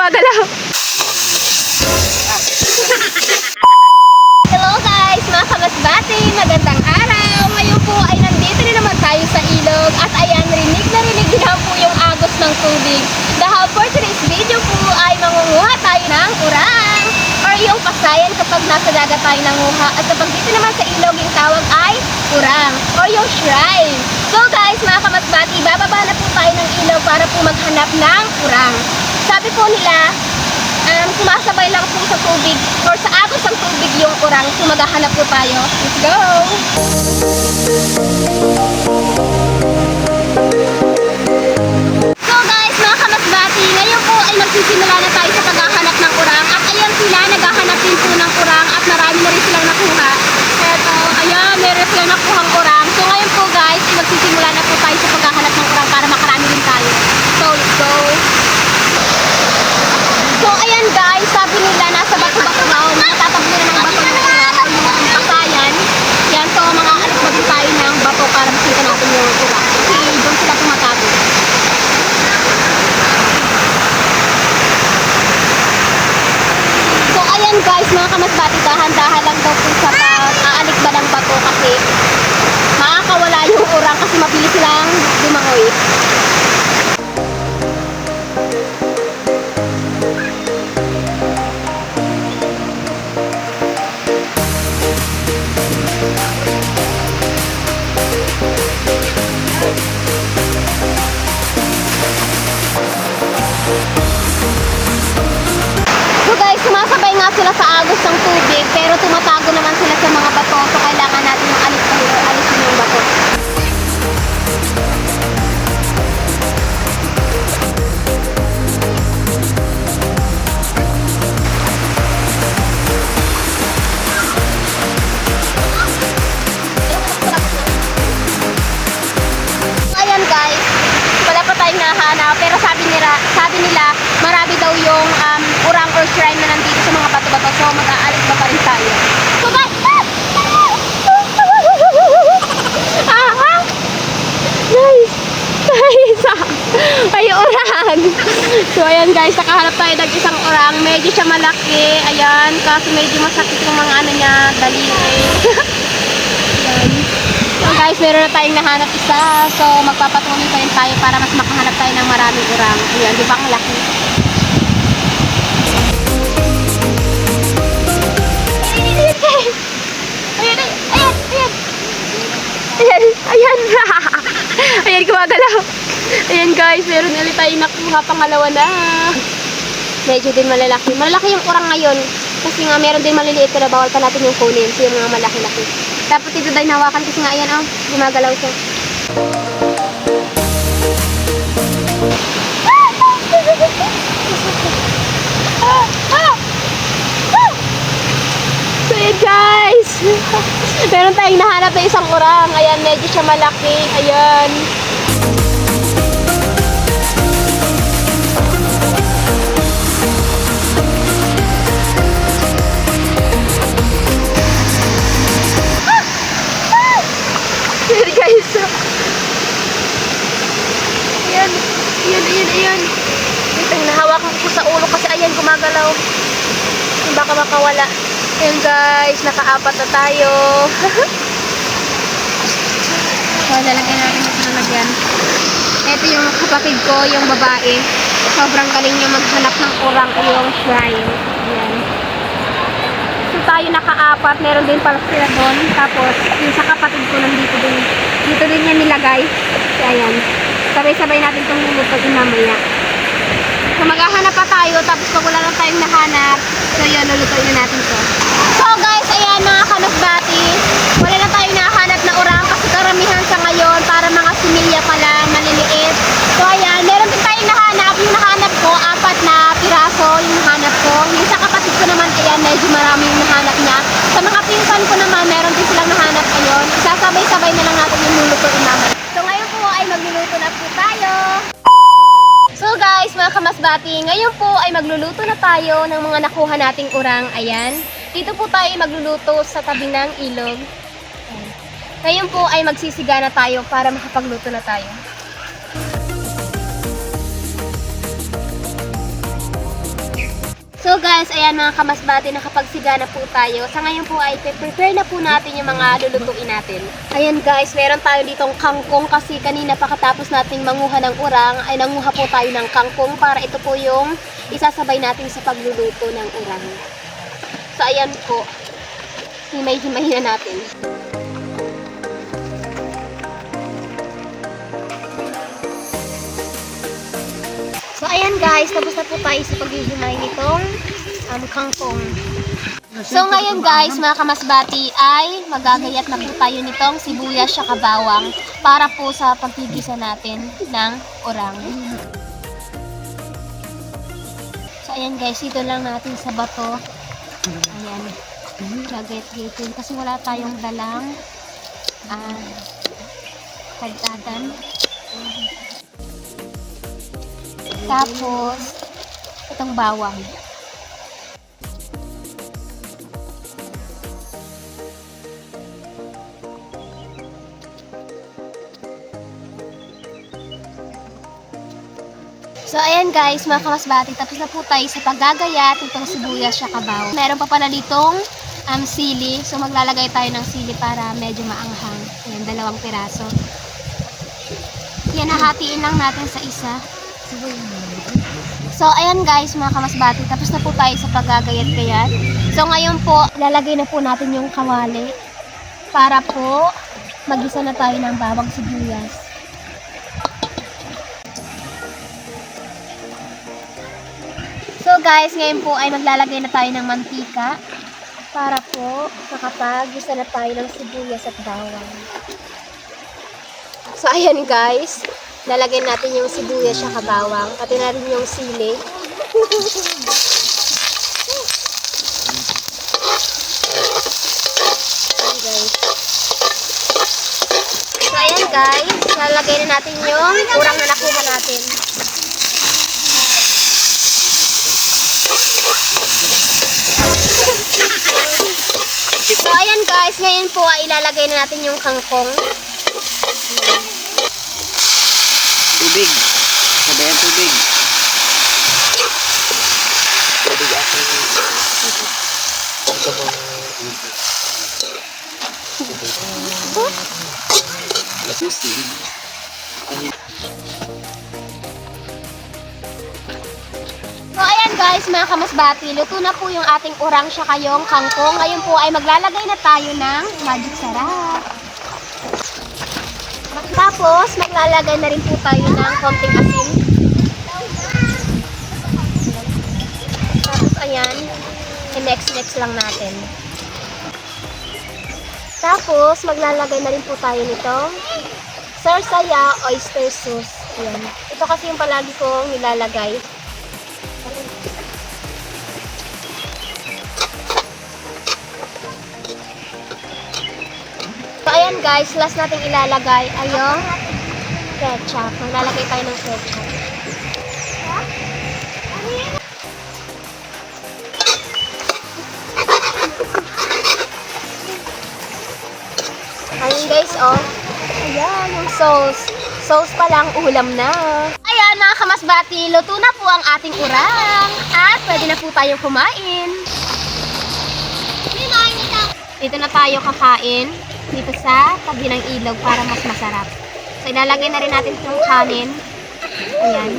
gumagalaw. Hello guys, mga kamasbati, magandang araw. Ngayon po ay nandito na naman tayo sa ilog at ayan, rinig na rinig na po yung agos ng tubig. Dahil for today's video po ay mangunguha tayo ng urang or yung pasayan kapag nasa dagat tayo nanguha at kapag dito naman sa ilog yung tawag ay urang or yung shrine. So guys, mga kamasbati, bababa na po tayo ng ilog para po maghanap ng urang. Sabi po nila, um, sumasabay lang po sa tubig or sa agos ng tubig yung urang. So maghahanap po tayo. Let's go! So guys, mga kamasbati, ngayon po ay magsisimula na tayo sa paghahanap ng urang. At ayan sila, naghahanap din po ng urang at marami na rin silang nakuha. Eto, ayan, meron silang nakuhang urang. So ngayon po guys, ay magsisimula na po tayo sa paghahanap ng urang para makarami din tayo. So let's go! So ayan guys, sabi nila nasa bato-bato raw, matatabunan ng bato ng urang o yung mga pasayan. Yan, so mga alas bago tayo ng bato para makita natin yung urang. Kasi doon sila tumatago. So ayan guys, mga kamasbati, dahan-dahan lang daw po sa pag-aalik ba ng bato kasi makakawala yung urang kasi mabilis silang lumangoy. Sa agos ng tubig pero tumatago naman sila sa mga bato so kailangan natin alis alisin yung bato. Ayan guys, wala pa tayong nahanap pero nila, sabi nila marami daw yung um, urang or shrine na nandito sa mga bato-bato so mag-aalis ba pa rin tayo. So guys, ah! Guys! Guys! ah! Ay! So ayan guys, nakahanap tayo ng isang urang. Medyo siya malaki. Ayan, kasi medyo masakit yung mga ano niya, daliri. Ayan. Guys, meron na tayong nahanap isa. So magpapatuloy pa rin tayo para mas makahanap tayo ng maraming urang. Ayan, di ba ang laki? Ayan. Ayan, ayan, ayan. Ayan, ayan. ayan. Ayan guys, meron ulit tayong nakuha pangalawa na. Medyo din malalaki. Malalaki yung urang ngayon. Kasi nga meron din maliliit pero bawal pa natin yung kunin. So yung mga malaki-laki. Dapat ito dahil nawakan kasi nga ayan oh. Gumagalaw siya. So yun guys. Meron tayong nahanap na isang urang. Ayan, medyo siya malaki. Ayan Baka makawala. Ayan guys, nakaapat na tayo. so, lalagyan natin ito na lagyan. Ito yung kapatid ko, yung babae. Sobrang galing niya maghanap ng urang o yung shrine. Ayan. So tayo nakaapat, meron din pala sila doon. Tapos, yung sa kapatid ko nandito din. Dito din niya nilagay. So, ayan. Sabay-sabay natin itong lulutuin mamaya. So, maghahanap pa tayo. Tapos, pag wala lang tayong nahanap, so yun, lulutuin na natin to. So, guys, ayan mga kanasbati. Wala na tayong nahanap na urang kasi karamihan sa ngayon para mga similya pa lang, maliliit. So, ayan, meron din tayong nahanap. Yung nahanap ko, apat na piraso yung nahanap ko. Yung sa kapatid ko naman, ayan, medyo marami yung nahanap niya. Sa mga pinsan ko naman, meron din silang nahanap ngayon. Sasabay-sabay na lang natin yung lulutuin namin. So, ngayon po ay magluluto na po tayo. So guys, mga kamasbati, ngayon po ay magluluto na tayo ng mga nakuha nating urang. Ayan. Dito po tayo magluluto sa tabi ng ilog. Ayan. Ngayon po ay magsisiga na tayo para makapagluto na tayo. So guys, ayan mga kamasbati, nakapagsiga na po tayo. Sa ngayon po ay prepare na po natin yung mga lulutuin natin. Ayan guys, meron tayo ditong kangkong kasi kanina pakatapos nating manguha ng urang, ay nanguha po tayo ng kangkong para ito po yung isasabay natin sa pagluluto ng urang. So ayan po, himay-himay na natin. Ayan guys, tapos na po tayo sa paghihimay nitong um, kangkong. So ngayon guys, mga kamasbati ay magagayat na po tayo nitong sibuyas siya kabawang para po sa pagtigisa natin ng orang. So ayan guys, dito lang natin sa bato. Ayan. Gagayat-gayatin kasi wala tayong dalang ah, kagdadan. Tapos, itong bawang. So, ayan guys, mga kamasbati, tapos na po tayo sa paggagayat itong sibuyas siya kabaw. Meron pa pala ditong um, sili. So, maglalagay tayo ng sili para medyo maanghang. Ayan, dalawang piraso. Yan, hahatiin lang natin sa isa. So, ayan guys, mga kamasbati, tapos na po tayo sa paggagayat-gayat. So, ngayon po, lalagay na po natin yung kawali para po magisa na tayo ng bawang sibuyas. So guys, ngayon po ay maglalagay na tayo ng mantika para po makapag-isa na tayo ng sibuyas at bawang. So ayan guys, lalagyan natin yung sibuyas siya kabawang, pati na rin yung sili. Ayan guys. So ayan guys, lalagay na natin yung urang na nakuha natin. So, ayan guys, ngayon po ay ilalagay na natin yung kangkong. Tubig. Sabayan tubig. Tubig ako. Ito bang Lasusin. So, ayan guys, mga kamasbati, luto na po yung ating urang siya kayong kangkong. Ngayon po ay maglalagay na tayo ng magic sarap. Tapos, maglalagay na rin po tayo ng konting asin. Tapos, ayan, i-mix-mix lang natin. Tapos, maglalagay na rin po tayo nitong sarsaya oyster sauce. Ayan. Ito kasi yung palagi kong nilalagay. So, ayan guys, last nating ilalagay ay yung ketchup. Maglalagay tayo ng ketchup. Ayun guys, oh. Ayan, yung sauce. Sauce pa lang, ulam na. Ayan, mga kamasbati, luto na po ang ating urang. At pwede na po tayo kumain. Dito na tayo kakain. Dito sa tabi ng ilog para mas masarap. So, ilalagay na rin natin itong kanin. Ayan.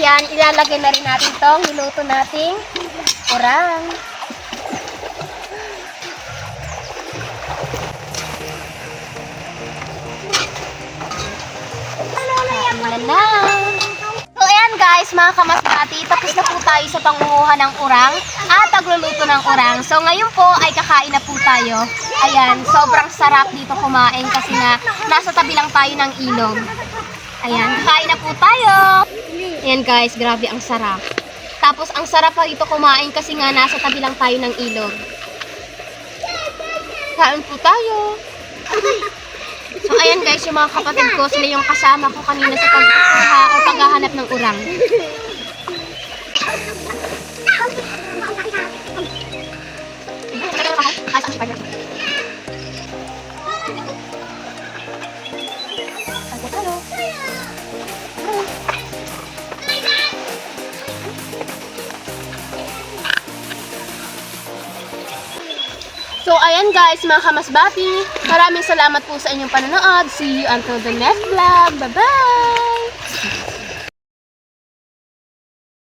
Yan, ilalagay na rin natin itong niluto nating urang. Kain na So, ayan guys, mga kamasbati, tapos na po tayo sa pangunguha ng urang at pagluluto ng urang. So, ngayon po ay kakain na po tayo. Ayan, sobrang sarap dito kumain kasi nga nasa tabi lang tayo ng ilog. Ayan, kakain na po tayo. Ayan guys, grabe ang sarap. Tapos, ang sarap pa dito kumain kasi nga nasa tabi lang tayo ng ilog. Kain po tayo. So, ayan guys, yung mga kapatid ko, sila yung kasama ko kanina sa pagkuha o paghahanap ng urang. Ayan guys, mga kamasbati. Maraming salamat po sa inyong panonood. See you until the next vlog. Bye-bye!